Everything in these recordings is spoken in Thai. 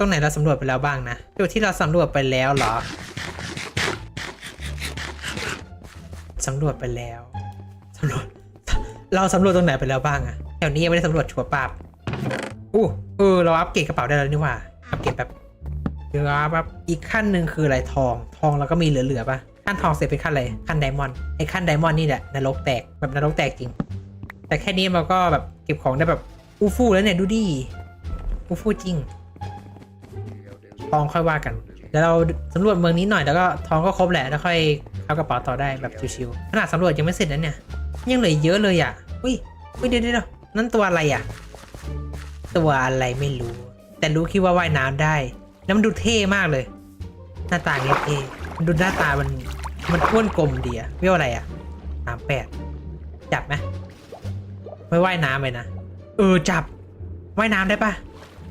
ตรงไหนเราสำรวจไปแล้วบ้างนะจุดที่เราสำรวจไปแล้วเหรอสำรวจไปแล้วสำรวจเราสำรวจตรงไหนไปแล้วบ้างอะแถวนี้ยังไม่ได้สำรวจชัวร์ปาบอู้เออเราอัปเกรดกระเป๋าได้แล้วนี่ว่าอัปเกรดแบบเดี๋ยวแบบอีกขั้นหนึ่งคืออะไรทอง ทองเราก็มีเหลือๆปะขั้นทองเสร็จเป็นขั้นอะไรขั้นไดมอนด์ไอ้ขั้นไดมอนด์นี่แหละนรกแตกแบบนรกแตกจริง แต่แค่นี้เราก็แบบเก็บของได้แบบอู้ฟู่แล้วเนี่ยดูดิอู้ฟู่จริง ทองค่อยว่ากันเดี๋ยวเราสำรวจเมืองนี้หน่อยแล้วก็ทองก็ครบแหละแล้วค่อยเข้ากระเป๋าต่อได้แบบชิวๆขนาดสำรวจยังไม่เสร็จนะเนี่ยยังเหลือเยอะเลยอะอุ้ยอุ้ยเดี๋ยวเดี๋ยวนั่นตัวอะไรอะ ตัวอะไรไม่รู้ แต่รู้คิดว่าว่ายน้ำได้แล้วมันดูเท่มากเลย หน้าตาเงี้ยเท่มันดูหน้าตามันมันอ้วนกลมดีอะเรียกว่าอะไรอะสามแปดจับไหมไม่ว่ายน้ำเลยนะเออจับว่ายน้ำได้ปะ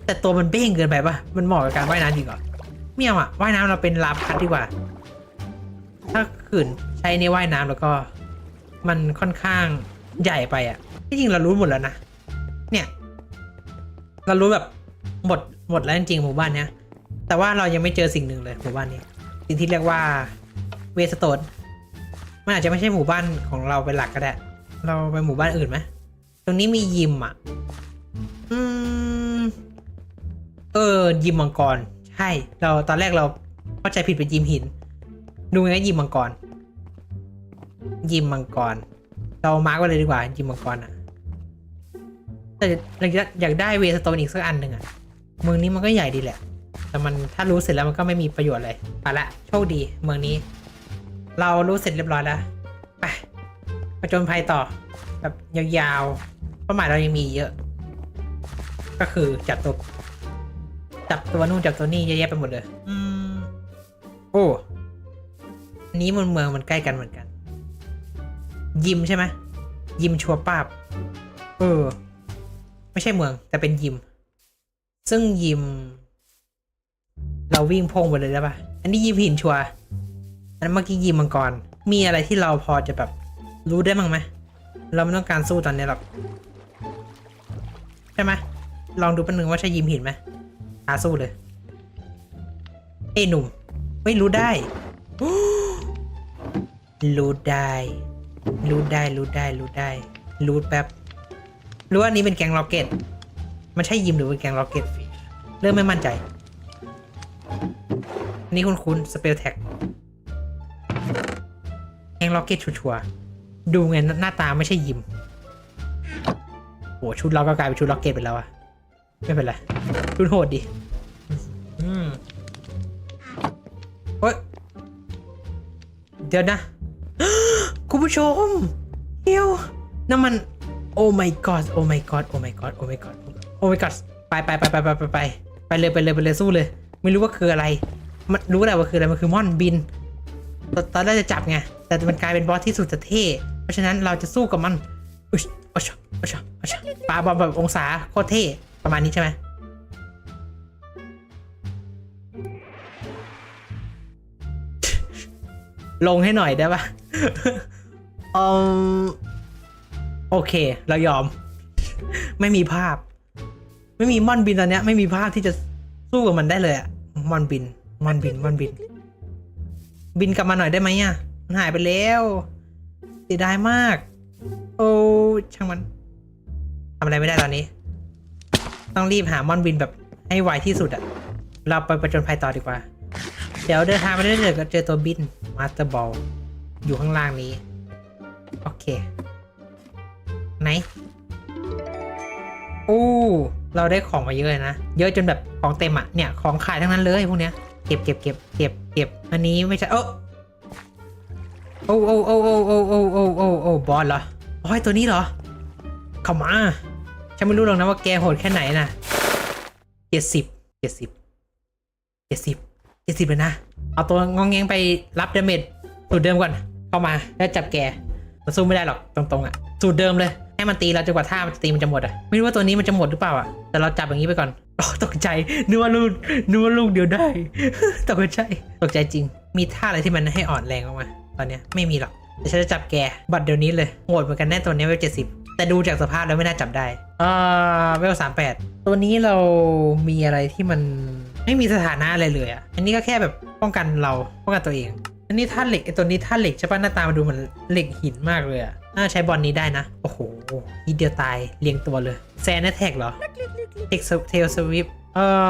แต่ตัวมันเบ้งเกินไปปะมันเหมาะกับการว่ายน้ำจริงเหรอไม่เอาอะว่ายน้ำเราเป็นลาพัดดีกว่า ถ้าขืนใช้ในว่ายน้ำแล้วก็ มันค่อนข้างใหญ่ไปอะที่จริงเรารู้หมดแล้วนะ เนี่ย เรารู้แบบหมดหมดแล้วจริงหมู่บ้านเนี้ย แต่ว่าเรายังไม่เจอสิ่งหนึ่งเลยหมู่บ้านนี้ สิ่งที่เรียกว่าเวสโตนมันอาจจะไม่ใช่หมู่บ้านของเราเป็นหลักก็ได้ เราไปหมู่บ้านอื่นไหม ตรงนี้มียิมอะ เออ ยิมมังกร ใช่ เราตอนแรกเราเข้าใจผิดเป็นยิมหิน ดูไงก็ยิมมังกร ยิมมังกร เรามาร์กไว้เลยดีกว่า ยิมมังกรอะ แต่อยากอยากได้เวสโตนอีกสักอันหนึ่งอะ เมืองนี้มันก็ใหญ่ดีแหละ แต่มันถ้ารู้เสร็จแล้วมันก็ไม่มีประโยชน์เลยไปละ โชคดี เมืองนี้ เรารู้เสร็จเรียบร้อยแล้ว ไปประจนภัยต่อ แบบยาวๆเป้าหมายเรายังมีเยอะ ก็คือจับตัว จับตัวนู่นจับตัวนี่เยอะแยะไปหมดเลยอืมโอ้อันนี้มันเมืองมันใกล้กันเหมือนกัน ยิมใช่ไหมยิมชัวร์ป้าบ เออ ไม่ใช่เมือง แต่เป็นยิม ซึ่งยิม เราวิ่งพงไปเลยได้ปะอันนี้ยิมหินชัวร์อันนั้นเมื่อกี้ยิมมังกร มีอะไรที่เราพอจะแบบ รู้ได้มั้งไหมเราไม่ต้องการสู้ตอนนี้หรอก ใช่ไหมลองดูเป็นหนึ่งว่าใช่ยิมหินไหม หาสู้เลยเอ้ยหนุ่ม ไม่รู้ได้ รู้ได้ รู้ได้ รู้ได้ รู้ได้ รู้แป๊บ รู้ว่าอันนี้เป็นแกงล็อกเก็ต มันใช่ยิมหรือเป็นแกงล็อกเก็ต เริ่มไม่มั่นใจนนี้คุณคุณสเปลแท็กแกงล็อกเก็ตชัวร์ๆดูไงหน้าตาไม่ใช่ยิมโหชุดเราก็กลายเป็นชุดล็อกเก็ตไปแล้วอะไม่เป็นไรชุดโหดดิ เดี๋ยวนะ คุณผู้ชมเดี๋ยวน้ำมัน โอ้ my god โอ้ my god โอ้ my god โอ้ my god โอ้ my god ไปไปไปไปไปไปไปไปเลยไปเลยไปเลยสู้เลย ไม่รู้ว่าคืออะไร มันรู้แหละว่าคืออะไร มันคือม่อนบิน ตอนแรกจะจับไง แต่มันกลายเป็นบอสที่สุดจะเท่ เพราะฉะนั้นเราจะสู้กับมันอุ๊ยอ๊ะชอ๊ะชะอ๊ชปาบอลแบบองศาโคตรเท่ประมาณนี้ใช่ไหม ลงให้หน่อยได้ปะอืมโอเค เรายอม ไม่มีภาพ ไม่มีม่อนบินตอนเนี้ย ไม่มีภาพที่จะสู้กับมันได้เลยอะม่อนบินม่อนบินม่อนบิน บินกลับมาหน่อยได้ไหมอะมันหายไปแล้วเสียดายมาก โอ้ช่างมันทำอะไรไม่ได้ตอนนี้ ต้องรีบหาม่อนบินแบบให้ไวที่สุดอะเราไปประจนภัยต่อดีกว่าเดี๋ยวเดินทางไปเรื่อยๆก็เจอตัวบินมาสเตอร์บอลอยู่ข้างล่างนี้ โอเค ไหนโอ้เราได้ของมาเยอะเลยนะ เยอะจนแบบของเต็มอะเนี่ยของขายทั้งนั้นเลยพวกเนี้ยเก็บเก็บเก็บเก็บเก็บอันนี้ไม่ใช่โอ้โอ้โอ้โอ้โอ้โอ้โอ้โอ้โอ้โอ้บอลเหรอโอ้ยตัวนี้เหรอเข้ามาฉันไม่รู้หรอกนะว่าแกโหดแค่ไหนนะเจ็ดสิบเจ็ดสิบเจ็ดสิบ เจ็ดสิบเลยนะ เอาตัวงองแงงไปรับเดเมจสูตรเดิมก่อน เข้ามาแล้วจับแกมันสู้ไม่ได้หรอกตรงๆอะ สูตรเดิมเลย ให้มันตีเราจนกว่าท่ามันจะตีมันจะหมดอะ ไม่รู้ว่าตัวนี้มันจะหมดหรือเปล่าอะ แต่เราจับอย่างนี้ไปก่อนโอ้ตกใจนึกว่าลูกนึกว่าลูกเดียวได้ ตกใจตกใจจริง มีท่าอะไรที่มันให้อ่อนแรงออกมา ตอนเนี้ยไม่มีหรอกแต่ฉันจะจับแกบัตรเดี๋ยวนี้เลยโหดเหมือนกันแน่ตัวนี้เวลเจ็ดสิบแต่ดูจากสภาพแล้วไม่น่าจับได้อ่าเวลสามแปดตัวนี้เรามีอะไรที่มัน ไม่มีสถานะอะไรเลยอะ อันนี้ก็แค่แบบป้องกันเราป้องกันตัวเอง อันนี้ท่าตุเหล็กไอตัวนี้ท่าตุเหล็กใช่ปะหน้าตามันดูเหมือนเหล็กหินมากเลยอะ น่าใช้บอลนี้ได้นะ โอ้โหอีเดียวตายเรียงตัวเลย แซนแท็กเหรอเทคเทลสวิปเอ่อ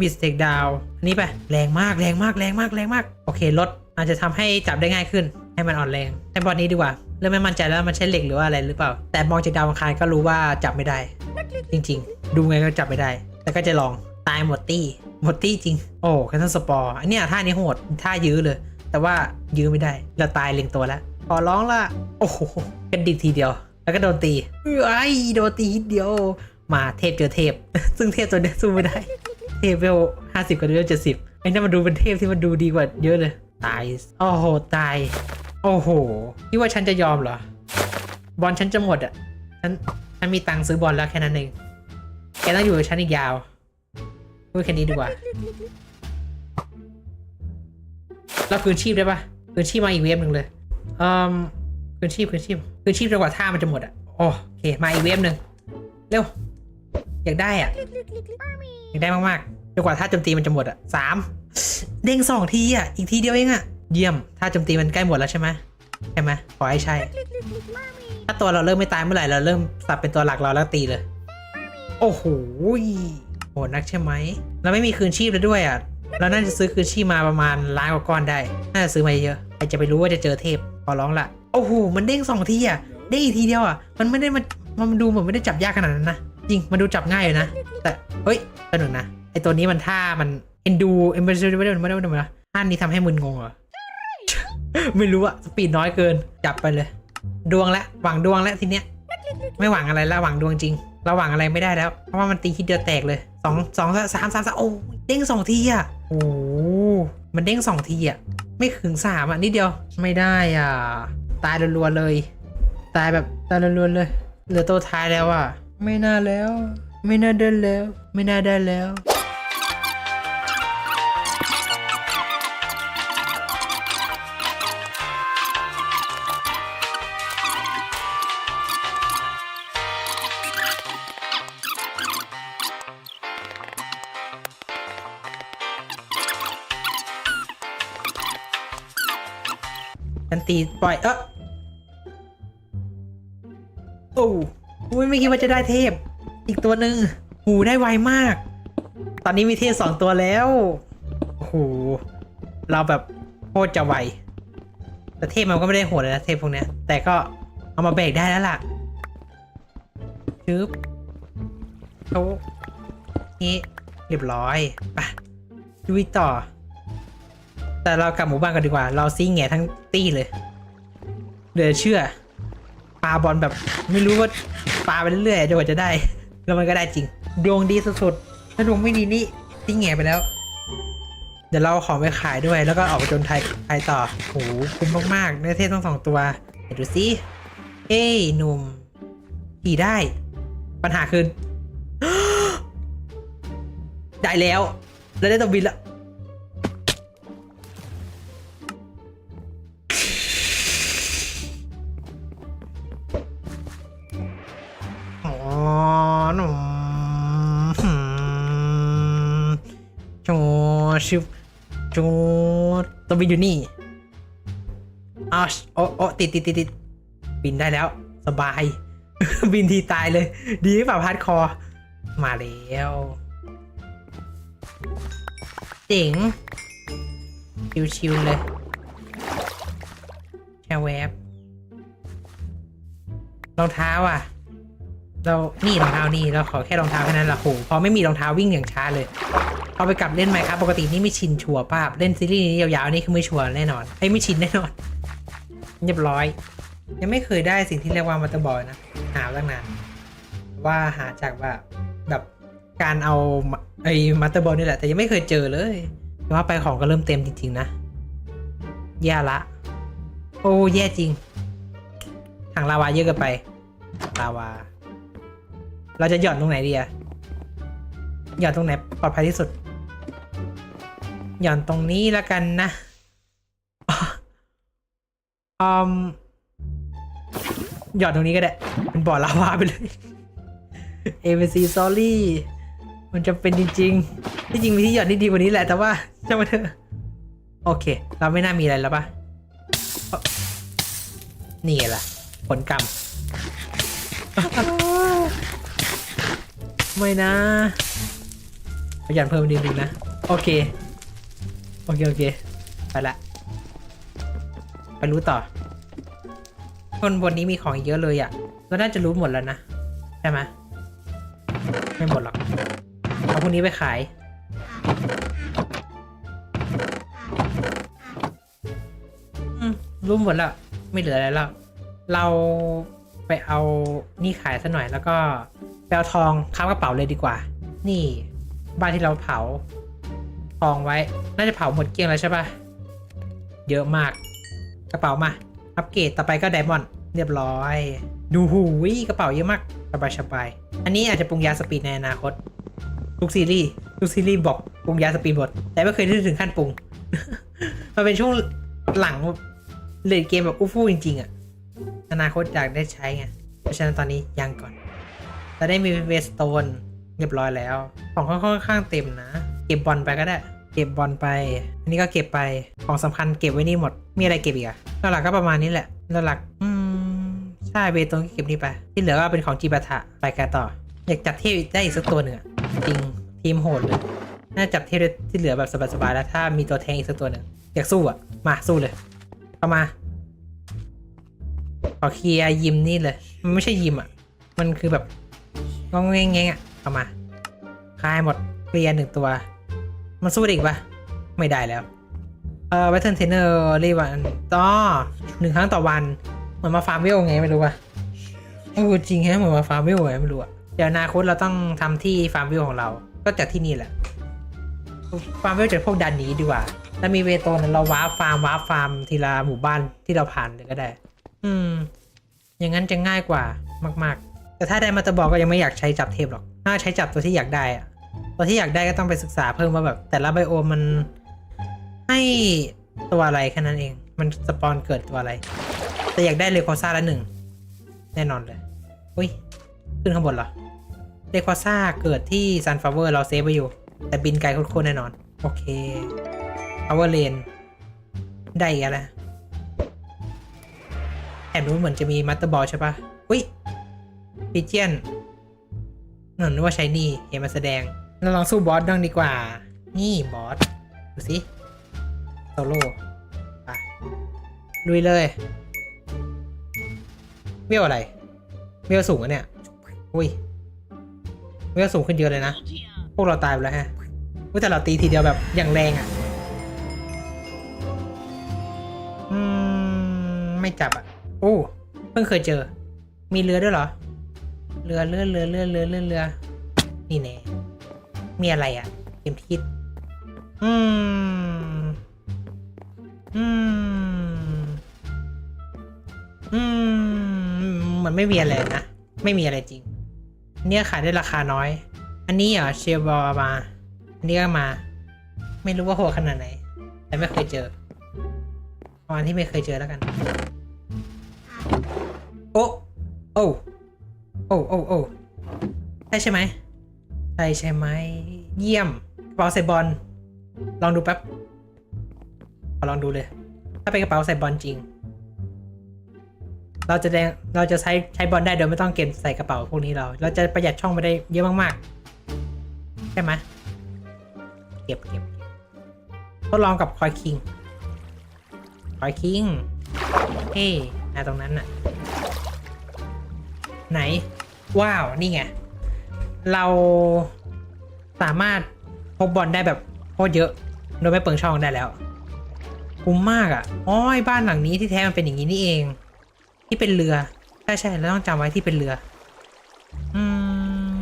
บิสเทคดาวอันนี้ไปแรงมากแรงมากแรงมากแรงมาก โอเคลดอาจจะทำให้จับได้ง่ายขึ้น ให้มันอ่อนแรงใช้บอลนี้ดีกว่าเริ่มไม่มั่นใจแล้วมันใช้เหล็กหรือว่าอะไรหรือเปล่า แต่มองจากดาวอังคารก็รู้ว่าจับไม่ได้ จริง ๆ ดูไงก็จับไม่ได้ แต่ก็จะลอง ตายหมดตี้ หมดตี้จริง โอ้แคนทันสปอร์อันเนี้ยท่านี้โหดท่ายื้อเลย แต่ว่ายื้อไม่ได้เราตายเล็งตัวแล้วขอร้องละโอ้โหกระดิกทีเดียว แล้วก็โดนตีไอ้ยโดนตีทีเดียว มาเทพเจอเทพ ซึ่งเทพตัวนี้สู้ไม่ได้ เทพเวลห้าสิบกับเวลเจ็ดสิบไอ้นั่นมันดูเป็นเทพที่มันดูดีกว่าเยอะเลยตายโอ้โหตาย โอ้โหคิดว่าฉันจะยอมเหรอ บอลฉันจะหมดอะฉันฉันมีตังค์ซื้อบอลแล้วแค่นั้นเองแกต้องอยู่กับฉันอีกยาว พูดแค่นี้ดีกว่าแล้วคืนชีพได้ปะคืนชีพมาอีกเวฟหนึ่งเลยเอ่อคืนชีพคืนชีพคืนชีพจนกว่าท่ามันจะหมดอะโอเคมาอีกเวฟหนึ่งเร็วอยากได้อะอยากได้มากๆจนกว่าท่าโจมตีมันจะหมดอะสามเด้งสองทีอะอีกทีเดียวเองอะเยี่ยมท่าโจมตีมันใกล้หมดแล้วใช่ไหมใช่ไหมขอให้ใช่ ถ้าตัวเราเริ่มไม่ตายเมื่อไหร่เราเริ่มสับเป็นตัวหลักเราแล้วตีเลย โอ้โห หดนักใช่ไหมเราไม่มีคืนชีพแล้วด้วยอะเราน่าจะซื้อคืนชีพมาประมาณล้านกว่าก้อนได้ น่าจะซื้อมาเยอะใครจะไปรู้ว่าจะเจอเทพขอร้องละโอ้โหมันเด้งสองทีอะเด้งอีกทีเดียวอะมันไม่ได้มันมันดูเหมือนไม่ได้จับยากขนาดนั้นนะจริงมันดูจับง่ายอยู่นะ แต่เฮ้ยสนุกนะไอตัวนี้มันท่ามันเอ็นดูเอ็นดูไม่ได้ไม่ได้ไม่ได้ไม่ได้ท่านี้ทำให้มึนงงเหรอไม่รู้อะสปีดน้อยเกิน จับไปเลย ดวงและหวังดวงแล้วทีเนี้ย ไม่หวังอะไรล้วหวังดวงจริง ระหวังอะไรไม่ได้แล้ว เพราะว่ามันตีทีเดียวแตกเลยสองสองสามสามสามโอ้เด้งสองทีอะโอ้มันเด้งสองทีอะไม่ถึงสามอะนิดเดียวไม่ได้อะตายรัวๆเลย ตายแบบตายรัวๆเลยเหลือตัวท้ายแล้วอะ ไม่น่าแล้ว ไม่น่าเดินแล้ว ไม่น่าได้แล้ว ตีปล่อยเออโอ้ยไม่คิดว่าจะได้เทพ อีกตัวหนึ่งหูได้ไวมาก ตอนนี้มีเทพสองตัวแล้วโอ้โหเราแบบโคตรจะไวแต่เทพมันก็ไม่ได้โหดเลยนะเทพพวกเนี้ย แต่ก็เอามาเบรกได้แล้วล่ะชึบโต๊ะนี่เรียบร้อยไปดูอีต่อ แต่เรากลับหมู่บ้านกันดีกว่า เราซิงแง่ทั้งตี้เลยเหลือเชื่อปลาบอลแบบไม่รู้ว่าปลาไปเรื่อยๆจนกว่าจะได้ แล้วมันก็ได้จริง ดวงดีสุดๆถ้าดวงไม่ดีนี่ซิงแง่ไปแล้ว เดี๋ยวเราของไปขายด้วย แล้วก็ออกไปจนไทยไทยต่อโหคุ้มมากๆในเทพทั้งสองตัวเดี๋ยวดูสิเอ้ยหนุ่มขี่ได้ ปัญหาคือได้แล้ว แล้วได้ตัวบินแล้ว ชิบโจตัวบินอยู่นี่อ้าวโอ้โอ้ติดติดติดติดบินได้แล้ว สบาย บินทีตายเลย ดีหรือเปล่าพาร์ดคอ มาแล้วเจ๋งชิวๆเลยแค่แวบรองเท้าอะ เรานี่รองเท้านี่เราขอแค่รองเท้าแค่นั้นละโหพอไม่มีรองเท้าวิ่งอย่างช้าเลยพอไปกลับเล่นไหมครับปกตินี่ไม่ชินชัวร์ป้าเล่นซีรีส์นี้ยาวๆนี่คือไม่ชัวร์แน่นอนไอ้ไม่ชินแน่นอนเรียบร้อย ยังไม่เคยได้สิ่งที่เรียกว่ามัตเตอร์บอลนะ หาตั้งนานว่าหาจากว่าแบบการเอาไอ้มัตเตอร์บอลนี่แหละ แต่ยังไม่เคยเจอเลยแต่ว่าไปของก็เริ่มเต็มจริง ๆ นะแย่ละ โอ้แย่จริงถังลาวาเยอะเกินไปลาวา เราจะหย่อนตรงไหนดีอะหย่อนตรงไหนปลอดภัยที่สุด หย่อนตรงนี้แล้วกันนะอืมหย่อนตรงนี้ก็ได้ เป็นบ่อลาวาไปเลย ABC sorry มันจะเป็นจริงๆ ที่จริงมีที่หย่อนที่ดีกว่านี้แหละ แต่ว่าช่างมันเถอะ โอเค เราไม่น่ามีอะไรแล้วปะนี่ไงล่ะผลกรรม ไม่นะขยันเพิ่มนิดนึงนะ โอเค โอเค โอเค ไปละ ไปรู้ต่อ คนบนนี้มีของเยอะเลยอะ่ะเราน่าจะรู้หมดแล้วนะ ใช่ไหมไม่หมดหรอก เอาพวกนี้ไปขายอืมรู้หมดแล้ว ไม่เหลืออะไรแล้ว เราไปเอานี่ขายซะหน่อยแล้วก็ ไปเอาทองค้ากระเป๋าเลยดีกว่า นี่ บ้านที่เราเผา ทองไว้ น่าจะเผาหมดเกลี้ยงแล้วใช่ปะเยอะมาก กระเป๋ามา อัปเกรดต่อไปก็ไดมอนด์เรียบร้อย ดูหูยกระเป๋าเยอะมากสบายสบายๆอันนี้อาจจะปรุงยาสปีดในอนาคตทุกซีรีส์ทุกซีรีส์บอกปรุงยาสปีดหมดแต่ไม่เคยได้ถึงขั้นปรุง มันเป็นช่วงหลังเลยเกมแบบอู้ฟู่จริง ๆอะอนาคตอยากได้ใช้ไงเพราะฉะนั้นตอนนี้ยังก่อน เราได้มีเวสโตนเรียบร้อยแล้ว ของค่อนข้างเต็มนะ เก็บบอลไปก็ได้ เก็บบอลไป อันนี้ก็เก็บไป ของสำคัญเก็บไว้นี่หมด มีอะไรเก็บอีกอะหลักก็ประมาณนี้แหละหลักอืมใช่เบตงก็เก็บนี่ไป ที่เหลือก็เป็นของจีบัตะไปกันต่อ อยากจับเทพได้อีกสักตัวหนึ่งจริงทีมโหดเลยน่าจับเทพที่เหลือแบบสบายๆแล้วถ้ามีตัวแทงอีกสักตัวหนึ่งอยากสู้อะมาสู้เลย เข้ามาขอเคลียร์ยิมนี่เลย มันไม่ใช่ยิมอะ มันคือแบบ งองแงงแงงอะเข้ามาคลายหมดเคลียร์หนึ่งตัว มันสู้ได้อีกปะไม่ได้แล้ว เอ่อ Battle Trainer รีวันต่อหนึ่งครั้งต่อวัน เหมือนมาฟาร์มเวไงไม่รู้ปะเออจริงแฮะเหมือนมาฟาร์มเวไงไม่รู้อะเดี๋ยวอนาคตเราต้องทำที่ฟาร์มเวของเรา ก็จากที่นี่แหละ ฟาร์มเวจากพวกดันนี้ดีกว่าถ้ามีเวโตนเราว้าฟาร์มว้าฟาร์มทีละหมู่บ้านที่เราผ่านก็ได้ อืม อย่างนั้นจะง่ายกว่ามาก ๆ แต่ถ้าได้มาตะบอกก็ยังไม่อยากใช้จับเทพหรอก ถ้าใช้จับตัวที่อยากได้อะตัวที่อยากได้ก็ต้องไปศึกษาเพิ่มว่าแบบ แต่ละไบโอมมันให้ตัวอะไรแค่นั้นเอง มันสปอนเกิดตัวอะไร แต่อยากได้เลโคซ่าละหนึ่งแน่นอนเลย อุ้ย ขึ้นข้างบนเหรอเลโคซ่าเกิดที่ซันฟลาเวอร์เราเซฟไว้อยู่ แต่บินไกลโคตรแน่นอน โอเค power lane ได้อีกแล้วแอบนู้เหมือนจะมีมัตเตอร์บอลใช่ปะอุ้ย พิเจียนนั่นนึกว่าใช้นี่เห็นมาแสดง เราลองสู้บอสดังดีกว่า นี่บอส ดูสิโซโล่ไปลุยเลยเวลอะไรเวลสูงอะเนี่ย อุ้ยเวลสูงขึ้นเยอะเลยนะ พวกเราตายไปแล้วฮะอุ๊ยแต่เราตีทีเดียวแบบอย่างแรงอะอืม ไม่จับอะ โอ้ เพิ่งเคยเจอ มีเรือด้วยเหรอ เรือเรือเรือเรือเรือเรือเรือนี่แน่มีอะไรอะเข็มทิศอืม อืม อืม มันไม่มีอะไรนะ ไม่มีอะไรจริง เนี่ยขายได้ราคาน้อย อันนี้เหรอเชลบอมา อันนี้ก็มา ไม่รู้ว่าโหดขนาดไหน แต่ไม่เคยเจอประมาณที่ไม่เคยเจอแล้วกัน โอ้ โอ้ โอ้โอ้โอ้ใช่ใช่ไหมใช่ใช่ไหมเยี่ยมกระเป๋าใส่บอลลองดูแป๊บขอลองดูเลย ถ้าเป็นกระเป๋าใส่บอลจริง เราจะแดงเราจะใช้ใช้บอลได้โดยไม่ต้องเก็บใส่กระเป๋าพวกนี้เรา เราจะประหยัดช่องไปได้เยอะมากๆ ใช่ไหมเก็บเก็บทดลองกับคอยคิงคอยคิงเฮ้นาตรงนั้นน่ะ ไหน ว้าว นี่ไง เราสามารถพกบอลได้แบบโคตรเยอะ โดยไม่เปิงช่องได้แล้วคุ้มมากอะอ๋อไอ้บ้านหลังนี้ที่แท้มันเป็นอย่างนี้นี่เอง ที่เป็นเรือ ใช่ใช่เราต้องจำไว้ที่เป็นเรือ อืม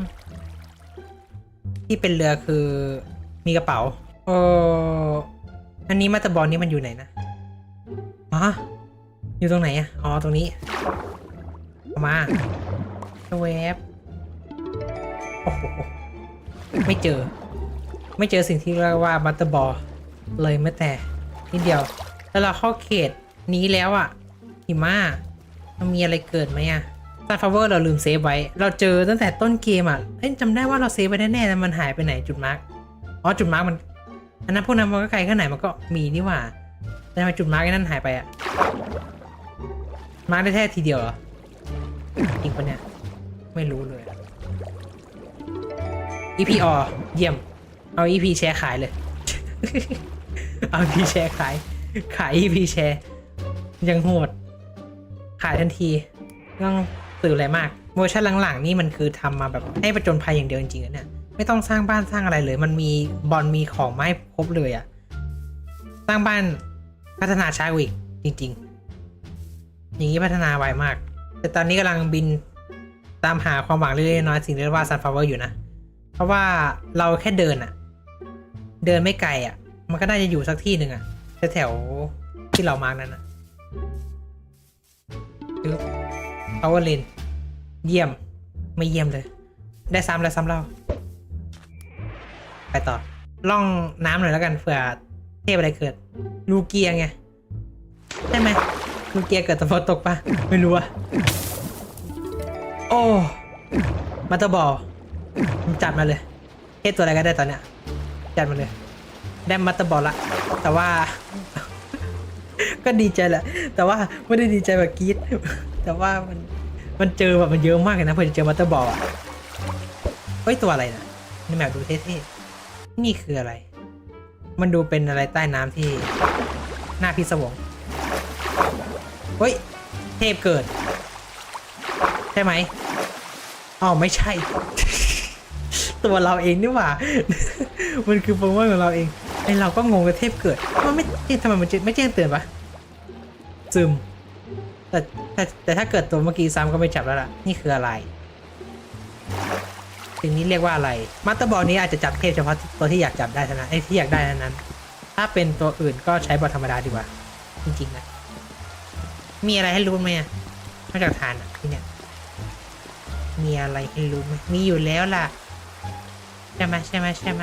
ที่เป็นเรือคือมีกระเป๋าเอออันนี้มาตบอลนี้มันอยู่ไหนนะอ๋ออยู่ตรงไหนอะ อ๋อ ตรงนี้ มา เวฟโอ้โหไม่เจอ ไม่เจอสิ่งที่เรียกว่ามัตเตอร์บอลเลยแม้แต่นิดเดียว แล้วเราเข้าเขตนี้แล้วอะหิมะมันมีอะไรเกิดไหมอะซันฟลาเวอร์เราลืมเซฟไว้ เราเจอตั้งแต่ต้นเกมอะเอ้ยจำได้ว่าเราเซฟไว้แน่ๆแต่มันหายไปไหนจุดมาร์กอ๋อจุดมาร์กมันอันนั้นพวกนั้นมันก็ไกลแค่ไหนมันก็มีนี่หว่าแต่ทำไมจุดมาร์กนั่นหายไปอะมาร์กได้แค่ทีเดียวเหรอจริงปะเนี่ย ไม่รู้เลย EP อเยี่ยม เอา EP แชร์ขายเลย เอา EP แชร์ขาย ขาย EP แชร์ ยังโหด ขายทันทีต้องสื่ออะไรมาก เวอร์ชันหลังๆ นี่มันคือทำมาแบบให้ประจนภัยอย่างเดียวจริงๆอะเนี่ย ไม่ต้องสร้างบ้านสร้างอะไรเลย มันมีบอลมีของไม้ครบเลยอะสร้างบ้านพัฒนาช้ากว่าอีกจริง ๆ อย่างนี้พัฒนาไวมาก แต่ตอนนี้กำลังบิน ตามหาความหวังเล็กๆน้อยๆสิ่งที่เรียกว่า sunflower อยู่นะ เพราะว่าเราแค่เดินอะเดินไม่ไกลอะมันก็น่าจะอยู่สักที่หนึ่งอะแถวๆที่เรามาร์กนั่นนะปึ๊บ power lane เยี่ยมไม่เยี่ยมเลย ได้ซ้ำแล้วซ้ำเล่า ไปต่อ ล่องน้ำหน่อยแล้วกันเผื่อเทพอะไรเกิด ลูเกียไง ใช่ไหมลูเกียเกิดตะพอตกปะไม่รู้อะ อ้มาตอร์บอลจัดมาเลยเทพตัวอะไรก็ได้ตอนเนี้ยจัดมาเลย ได้มาตอร์บอลละ แต่ว่า ก็ดีใจแหละ แต่ว่าไม่ได้ดีใจแบบกรี๊ดแต่ว่ามันมันเจอแบบมันเยอะมากเลยนะเพื่อจะเจอมาตอร์บอลอะเฮ้ยตัวอะไรนะนี่แมวดูเท่ๆนี่คืออะไร มันดูเป็นอะไรใต้น้ำที่น่าพิศวงเฮ้ย เทพเกิด ช่ไหมอ๋อไม่ใช่ ตัวเราเองนี่หว่า มันคือโปรโมทของเราเองไอเราก็งงกับเทพเกิดมันไม่ทำไมมันจะไม่แจ้งเตือนปะซึมแต่แต่แต่ถ้าเกิดตัวเมื่อกี้ซ้ำก็ไม่จับแล้วล่ะ นี่คืออะไรสิ่งนี้เรียกว่าอะไรมาสเตอร์บอลนี้อาจจะจับเทพเฉพาะตัวที่อยากจับได้เท่านั้นไอ้ที่อยากได้นั้น ถ้าเป็นตัวอื่นก็ใช้บอลธรรมดาดีกว่า จริงๆนะ มีอะไรให้รู้ไหมอะนอกจากทานอะที่เนี่ย มีอะไรให้รู้ไหมมีอยู่แล้วล่ะ ใช่ไหมใช่ไหมใช่ไหม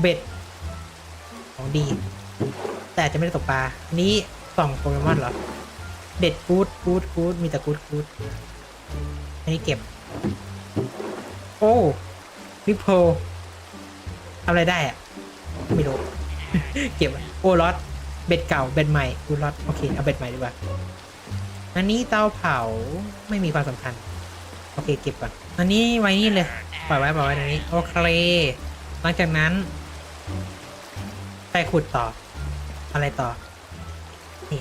เบ็ดของดี แต่จะไม่ได้ตกปลา นี้ส่องโปเกมอนเหรอ เด็ดกูดกูดกูดมีแต่กูดกูดอันนี้เก็บ โอ้วิโพทำอะไรได้อะไม่รู้ เก็บ โอ้ลอตเบ็ดเก่า เบ็ดใหม่กูลอตโอเค เอาเบ็ดใหม่ดีกว่า อันนี้เตาเผาไม่มีความสำคัญ โอเคเก็บก่อนอันนี้ไว้นี่เลยปล่อยไว้ปล่อยไว้ตรงนี้โอเคหลังจากนั้นไปขุดต่อ อะไรต่อนี่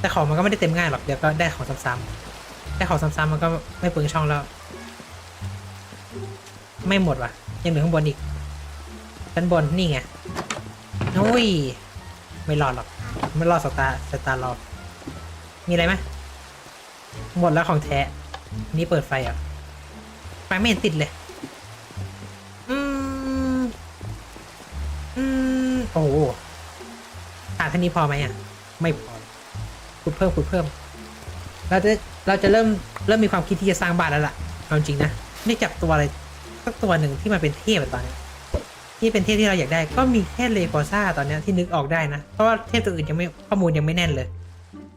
แต่ของมันก็ไม่ได้เต็มง่ายหรอกเดี๋ยวก็ได้ของซ้ำๆได้ของซ้ำๆมันก็ไม่เปลืองช่องแล้ว ไม่หมดว่ะ ยังเหลือข้างบนอีกชั้นบนนี่ไงโอ้ยไม่รอดหรอกไม่รอดสตาร์สตาร์รอมีอะไรไหม หมดแล้วของแท้ นี่เปิดไฟอะไฟไม่เห็นติดเลย อืม อืม โอ้โหขาดเท่านี้พอไหมอะ ไม่พอขุดเพิ่มขุดเพิ่ม เราจะ เราจะเริ่ม เริ่มมีความคิดที่จะสร้างบ้านแล้วล่ะ เอาจริงนะ ไม่จับตัวอะไรสักตัวหนึ่งที่มันเป็นเทพตอนนี้ ที่เป็นเทพที่เราอยากได้ ก็มีแค่เลโคซ่าตอนนี้ที่นึกออกได้นะ เพราะว่าเทพตัวอื่นยังไม่ข้อมูลยังไม่แน่นเลย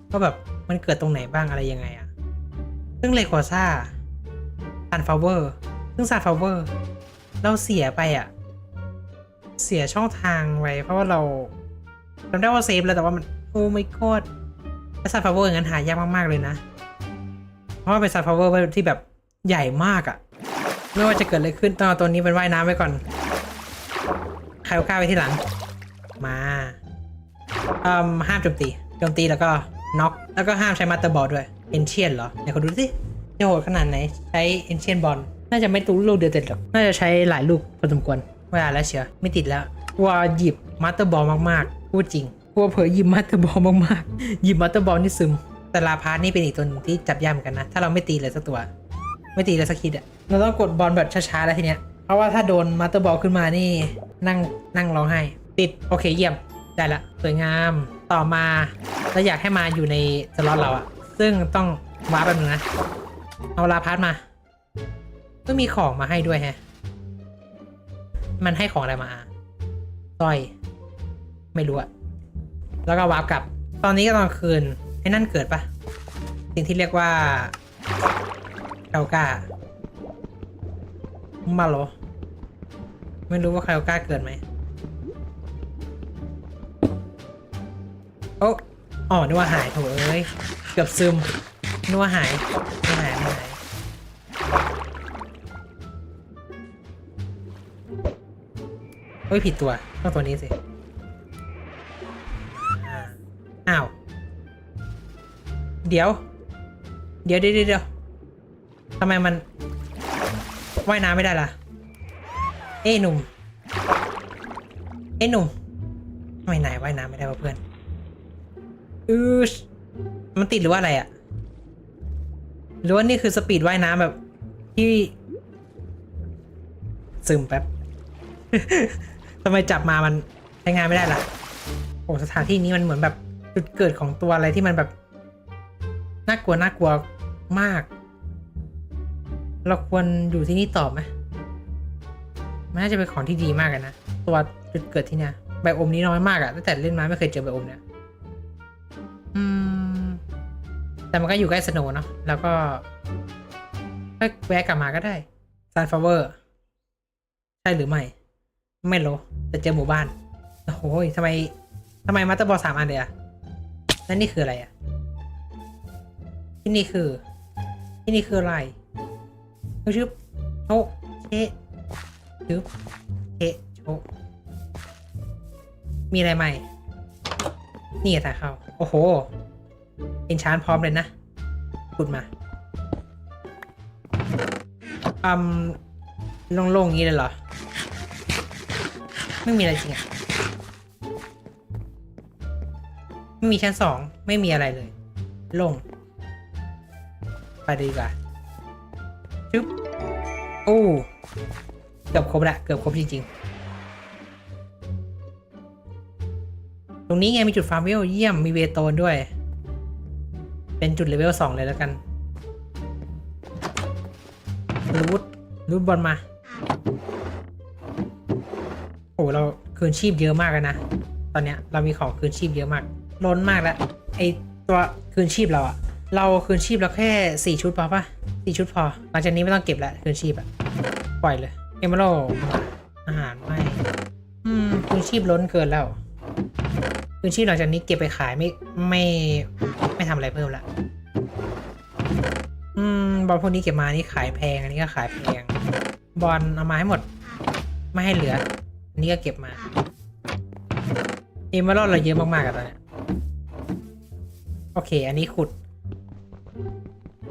ว่าแบบมันเกิดตรงไหนบ้างอะไรยังไงอะ ซึ่งเลโคซ่าซันฟลาเวอร์ซึ่งซันฟลาเวอร์เราเสียไปอะเสียช่องทางไว้เพราะว่าเราจำได้ว่าเซฟแล้วแต่ว่ามันโอ้ไม่กดแล้วซันฟลาเวอร์งั้นหายากมาก ๆ เลยนะ เพราะว่าเป็นซันฟลาเวอร์ที่แบบใหญ่มากอะไม่ว่าจะเกิดอะไรขึ้นต้องเอาตัวนี้เป็นว่ายน้ำไว้ก่อนใครเอาก้าวไปที่หลัง มาอืมห้ามโจมตีโจมตีแล้วก็น็อกแล้วก็ห้ามใช้มาสเตอร์บอลด้วย เอนเชียนเหรอไหนขอดูสิจะโหดขนาดไหน ใช้เอนเชียนบอลน่าจะไม่ตุ้ลูกเดียวติดหรอก น่าจะใช้หลายลูกพอสมควรเวลาแล้วเชียวไม่ติดแล้วกลัวหยิบมาสเตอร์บอลมากๆพูดจริงกลัวเผลอหยิบมาสเตอร์บอลมากๆหยิบมาสเตอร์บอลนี่ซึม แต่ลาพาร์ทนี่เป็นอีกตัวนึงที่จับยากเหมือนกันนะ ถ้าเราไม่ตีเลยสักตัว ไม่ตีเลยสักคิดอะเราต้องกดบอลแบบช้าๆแล้วทีเนี้ยเพราะว่าถ้าโดนมาสเตอร์บอลขึ้นมานี่นั่งนั่งร้องไห้ติดโอเคเยี่ยมได้ละสวยงามต่อมาเราอยากให้มาอยู่ในสล็อตเราอะ ซึ่งต้องวาร์ปแป๊บนึงนะ เอาลาพาร์ทมา ก็มีของมาให้ด้วยแฮะ มันให้ของอะไรมาสร้อย ไม่รู้อะแล้วก็วาร์ปกลับ ตอนนี้ก็ตอนคืนไอ้นั่นเกิดปะสิ่งที่เรียกว่าคาโอก้ามาเหรอ ไม่รู้ว่าคาโอก้าเกิดไหม โอ้ อ๋อนึกว่าหายโถเอ้ย เกือบซึมนึกว่าหายไม่หายไม่หายเฮ้ยผิดตัวต้องตัวนี้สิ อ้าว เดี๋ยว เดี๋ยวเดี๋ยวเดี๋ยวทำไมมันว่ายน้ำไม่ได้ล่ะ เอ้หนุ่ม เอ้หนุ่มทำไมนายว่ายน้ำไม่ได้วะเพื่อน อือมันติดหรือว่าอะไรอะหรือว่านี่คือสปีดว่ายน้ำแบบที่ซึมแป๊บ ทำไมจับมามันใช้งานไม่ได้ล่ะ โอ้สถานที่นี้มันเหมือนแบบจุดเกิดของตัวอะไรที่มันแบบน่ากลัวน่ากลัวมาก เราควรอยู่ที่นี่ต่อไหมมันน่าจะเป็นของที่ดีมากนะ ตัวจุดเกิดที่เนี่ยไบอมนี้น้อยมากอะตั้งแต่เล่นมาไม่เคยเจอไบอมเนี่ย อืม แต่มันก็อยู่ใกล้สโนว์เนาะแล้วก็ก็แวะกลับมาก็ได้ซันฟลาเวอร์ใช่หรือไม่ ไม่รู้แต่เจอหมู่บ้าน โอ้โหทำไมทำไมมาสเตอร์บอลสามอันเลยอะแล้วนี่คืออะไรอะที่นี่คือ ที่นี่คืออะไรชึบโชะเชชึบเชโชะมีอะไรใหม่ นี่ไงทาเข้า โอ้โห เอ็นชานพร้อมเลยนะขุดมาอืมโล่งๆอย่างนี้เลยเหรอ ไม่มีอะไรจริงอะไม่มีชั้นสองไม่มีอะไรเลย ลง ไปดีกว่าชึบโอ้เกือบครบละเกือบครบจริง ๆ รงนี้ไงมีจุดฟาร์มเวลเยี่ยมมีเวโตนด้วย เป็นจุดเลเวลสองเลยแล้วกันรูทรูทบอลมา โอ้เราคืนชีพเยอะมากเลยนะ ตอนเนี้ยเรามีของคืนชีพเยอะมาก ล้นมากแล้วไอตัวคืนชีพเราอะเราคืนชีพเราแค่สี่ชุดพอปะสี่ชุดพอ หลังจากนี้ไม่ต้องเก็บแล้วคืนชีพอะปล่อยเลยเอมโรอาหารไม่ อืมคืนชีพล้นเกินแล้ว คืนชีพหลังจากนี้เก็บไปขายไม่ไม่ไม่ทำอะไรเพิ่มละอืมบอลพวกนี้เก็บมานี่ขายแพงอันนี้ก็ขายแพง บอลเอามาให้หมด ไม่ให้เหลือ อันนี้ก็เก็บมาเอมเมอรัลเราเยอะมากๆอะตอนเนี้ยโอเค อันนี้ขุด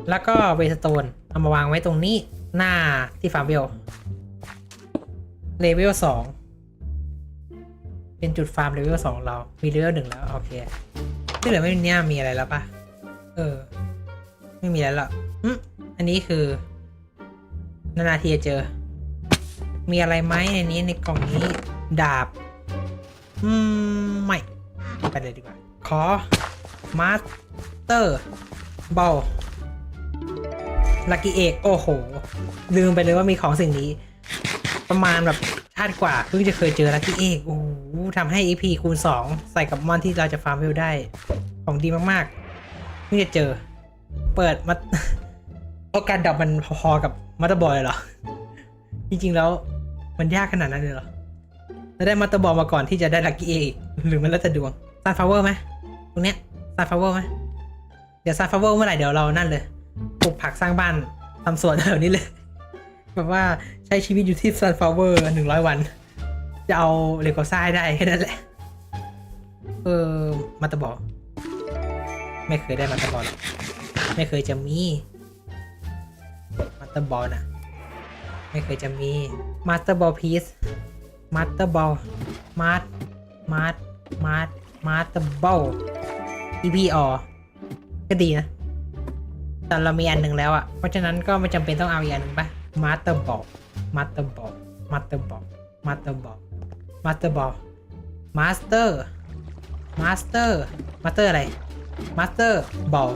แล้วก็เวสโตนเอามาวางไว้ตรงนี้หน้าที่ฟาร์มเวลเลเวลสอง เป็นจุดฟาร์มเลเวลสองเรา มีเลเวลหนึ่งแล้ว โอเคที่เหลือไม่มีเนี่ยมีอะไรแล้วปะเออ ไม่มีแล้วหรอกอืมอันนี้คือ นานาทีจะเจอ มีอะไรไหมในนี้ในกล่องนี้ดาบ อืม ไม่ ไปเลยดีกว่า ขอ มาสเตอร์บอลลักกี้เอก โอ้โห ลืมไปเลยว่ามีของสิ่งนี้ ประมาณแบบชาติกว่าเพิ่งจะเคยเจอลักกี้เอกโอ้โหทำให้ EP คูณ 2 ใส่กับมอนที่เราจะฟาร์มวิวได้ ของดีมากๆเพิ่งจะเจอ เปิดมาโอกาสดับมันพอๆกับมัตเตอร์บอยเหรอ จริงๆแล้วมันยากขนาดนั้นเลยเหรอจะได้มัตเตอร์บอลมาก่อนที่จะได้ลักกี้เอกหรือมันแล้วแต่ดวงซานฟลาเวอร์ไหมตรงเนี้ยซานฟลาเวอร์ไหมเดี๋ยวซานฟลาเวอร์เมื่อไหร่เดี๋ยวเรานั่นเลยปลูกผักสร้างบ้านทำสวนแถวนี้เลย แบบว่าใช้ชีวิตอยู่ที่ซานฟลาเวอร์หนึ่งร้อยวัน จะเอาเลโกซ่าได้แค่นั้นแหละ เออมัตเตอร์บอลไม่เคยได้มัตเตอร์บอลไม่เคยจะมีมัตเตอร์บอลนะไม่เคยจะมีมาสเตอร์บอลพีซมาสเตอร์บอลมาร์มาร์มาร์มาสเตอร์บอล EP ออก็ดีนะแต่เรามีอันหนึ่งแล้วอะ่ะ เพราะฉะนั้นก็ไม่จำเป็นต้องเอาอีกอันหนึ่งปะ มาเตอร์บอลมาเตอร์บอลมาเตอร์บอลมาเตอร์บอลมาเตอร์บอลมาสเตอร์มาสเตอร์มาสเตอร์อะไรมาสเตอร์บอล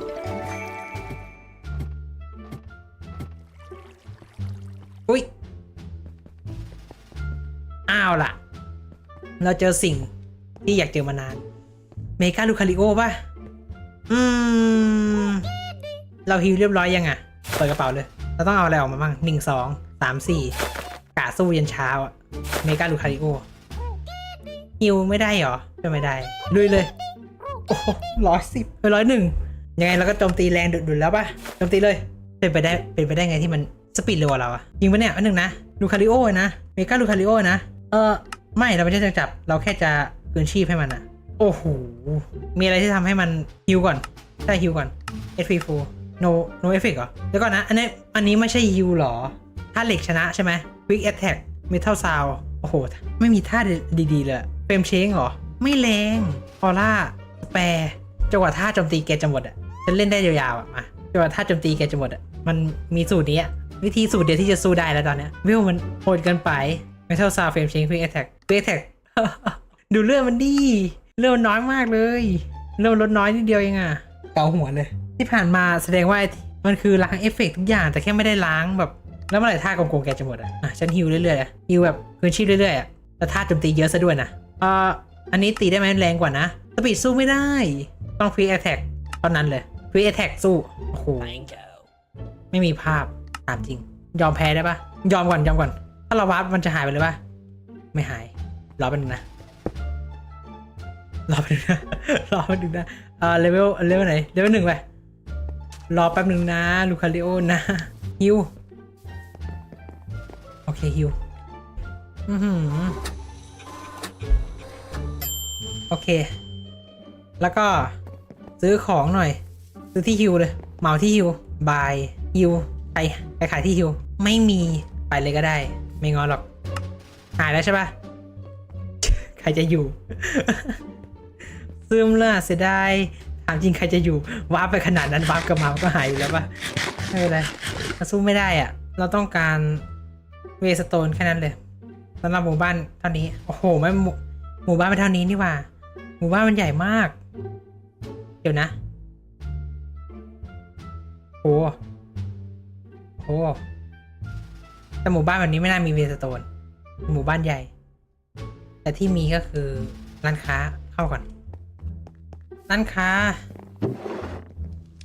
อุ้ยอ้าวล่ะ เราเจอสิ่งที่อยากเจอมานาน เมกาลูคาริโอป่ะ อืม เราฮิวเรียบร้อยยังอะเปิดกระเป๋าเลย เราต้องเอาอะไรออกมาบ้างหนึ่งสองสามสี่กาสู้ยันเช้าอะเมกาลูคาริโอฮิวไม่ได้เหรอจะไม่ได้ลุยเลยโอ้ร้อยสิบร้อยหนึ่งยังไงเราก็โจมตีแรงดุดๆแล้วป่ะโจมตีเลยเป็นไปได้เป็นไปได้ไงที่มันสปีดเร็วกว่าเราอะจริงปะเนี่ยอันหนึ่งนะลูคาริโอนะเมกาลูคาริโอนะเออไม่เราไม่ใช่จะจับเราแค่จะคืนชีพให้มันอะโอ้โหมีอะไรที่ทำให้มันฮิวก่อนใช่ฮิวก่อน SP full no no effect เหรอ เดี๋ยวก่อนนะ อันนี้อันนี้ไม่ใช่ฮิวหรอ ถ้าเหล็กชนะใช่ไหม quick attack metal sound โอ้โห ไม่มีท่าดีๆเลยเฟรมเชงเหรอ ไม่แรงออร่าแปรจังหวะท่าโจมตีแกจะหมดอะ ฉันเล่นได้ยาวๆอะมาจังหวะท่าโจมตีแกจะหมดอะ มันมีสูตรนี้วิธีสูตรเดียวที่จะสู้ได้แล้วตอนเนี้ยวิวมันโหดเกินไป metal sound frame change quick attack quick attack ดูเลือดมันดีเลือดมันน้อยมากเลยเลือดลดน้อยนิดเดียวเองอะเกาหัวเลย ที่ผ่านมาแสดงว่ามันคือล้างเอฟเฟกต์ทุกอย่างแต่แค่ไม่ได้ล้างแบบ แล้วเมื่อไหร่ท่าโกงแกจะหมดอะอะฉันฮิวเรื่อยๆอะฮิวแบบคืนชีพเรื่อยๆอะแล้วท่าโจมตีเยอะซะด้วยนะเอ่ออันนี้ตีได้ไหมแรงกว่านะสปีดสู้ไม่ได้ ต้องฟรีแอทแท็กเท่านั้นเลยฟรีแอทแท็กสู้โอ้โหไม่มีภาพถามจริง ยอมแพ้ได้ปะยอมก่อนยอมก่อน ถ้าเราวาร์ปมันจะหายไปเลยปะไม่หายรอแป๊บนึงนะรอแป๊บนึงนะรอแป๊บนึงนะเออเลเวลเลเวลไหนเลเวลหนึ่งไป รอแป๊บหนึ่งนะ ลูคาริโอนะฮิวโอเคฮิวโอเค แล้วก็ซื้อของหน่อย ซื้อที่ฮิวเลยเหมาที่ฮิวบายฮิวไปไปขายที่ฮิวไม่มีไปเลยก็ได้ ไม่งอนหรอก หายแล้วใช่ปะใครจะอยู่ ซึมล่ะเสียดาย ถามจริงใครจะอยู่วาร์ปไปขนาดนั้นวาร์ปกลับมาก็หายอยู่แล้วปะไม่เป็นไรเราสู้ไม่ได้อะ เราต้องการเวสโตนแค่นั้นเลยสำหรับหมู่บ้านเท่านี้ โอ้โหไม่หมู่บ้านเป็นเท่านี้นี่ว่า หมู่บ้านมันใหญ่มาก เดี๋ยวนะโอ้โหแต่หมู่บ้านแบบนี้ไม่น่ามีเวสโตน หมู่บ้านใหญ่ แต่ที่มีก็คือร้านค้าเข้าก่อน ร้านค้า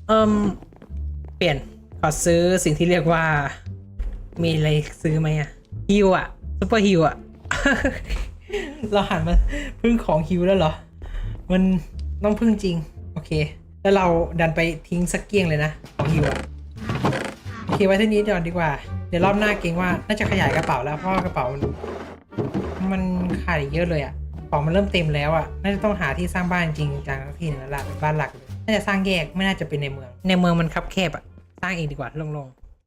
เอิมเปลี่ยนขอซื้อสิ่งที่เรียกว่า มีอะไรซื้อไหมอะฮิวอะซุปเปอร์ฮิวอะเราหันมาพึ่งของฮิวแล้วเหรอ มันต้องพึ่งจริง โอเค แล้วเราดันไปทิ้งสักเกี้ยงเลยนะ ของฮิวอะโอเคไว้เท่านี้ก่อนดีกว่า เดี๋ยวรอบหน้าเก่งว่า น่าจะขยายกระเป๋าแล้วเพราะกระเป๋ามันมันขาดเยอะเลยอะ ของมันเริ่มเต็มแล้วอะน่าจะต้องหาที่สร้างบ้านจริงจังสักที่หนึงแล้วล่ะเป็นบ้านหลักเลยน่าจะสร้างแยกไม่น่าจะเป็นในเมือง ในเมืองมันคับแคบอะสร้างเองดีกว่าลงๆ